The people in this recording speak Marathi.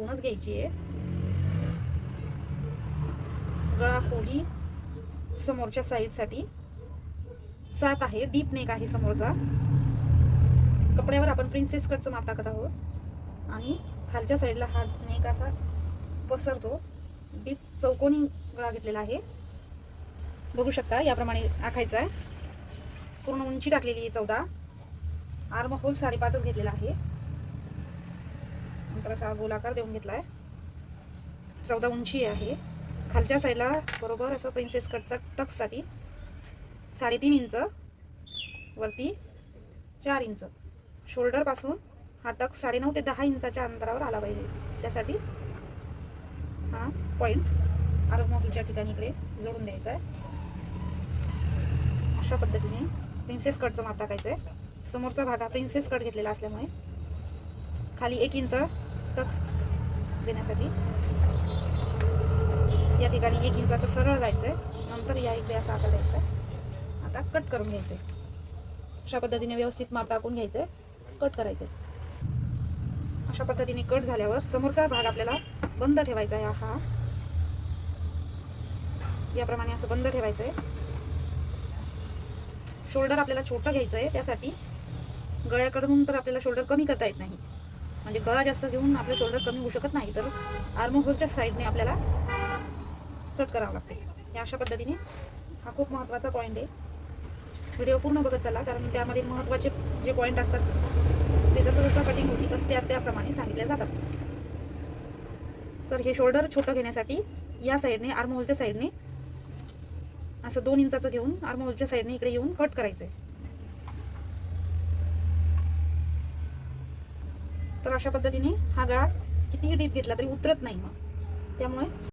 दोनच घ्यायची आहे. गळा खोली समोरच्या साईडसाठी सात आहे डीप नेक आहे समोरचा. कपड्यावर आपण प्रिन्सेस कटचं माप टाकत आहोत. आणि खालच्या साईडला हा नेक असा पसरतो. डीप चौकोनी गळा घेतलेला आहे. बघू शकता याप्रमाणे आखायचा आहे. पूर्ण उंची टाकलेली आहे चौदा. आर्म होल साडेपाचच घेतलेला आहे. नंतर असा गोलाकार देऊन घेतला आहे चौदा उंची आहे. खालच्या साईडला बरोबर असं प्रिन्सेस कटचा टक्ससाठी साडेतीन इंच वरती चार इंच. शोल्डरपासून हा टक साडेनऊ ते दहा इंचाच्या अंतरावर आला पाहिजे. त्यासाठी हा पॉईंट आरमोहलच्या ठिकाणी इकडे जोडून द्यायचा आहे. अशा पद्धतीने प्रिन्सेस कटचं माप टाकायचं आहे समोरचा भाग हा प्रिन्सेस कट घेतलेला असल्यामुळे खाली एक इंच टच देण्यासाठी. या ठिकाणी एक इंच असं सरळ जायचं आहे नंतर या इकडे असं आता द्यायचं आहे आता कट करून घ्यायचं आहे अशा पद्धतीने व्यवस्थित माप टाकून घ्यायचं आहे कट करायचं आहे अशा पद्धतीने कट झाल्यावर समोरचा भाग आपल्याला बंद ठेवायचा आहे हा. याप्रमाणे असं बंद ठेवायचं आहे शोल्डर आपल्याला छोटं घ्यायचं आहे त्यासाठी गळ्याकडून तर आपल्याला शोल्डर कमी करता येत नाही. म्हणजे गळा जास्त घेऊन आपलं शोल्डर कमी होऊ शकत नाही तर आर्मोहोलच्या साईडने आपल्याला कट करावं लागते. या अशा पद्धतीने हा खूप महत्त्वाचा पॉईंट आहे. व्हिडिओ पूर्ण बघत चला कारण त्यामध्ये महत्त्वाचे जे पॉईंट असतात ते जसं जसं कटिंग होती तसं त्या त्याप्रमाणे सांगितले जातात. तर हे शोल्डर छोटं घेण्यासाठी या साईडने आर्महोलच्या साईडने असं दोन इंचाचं घेऊन आर्महोलच्या साईडने इकडे येऊन कट करायचं आहे तर अशा पद्धतीने हा गळा कितीही डीप घेतला तरी उतरत नाही मग. त्यामुळे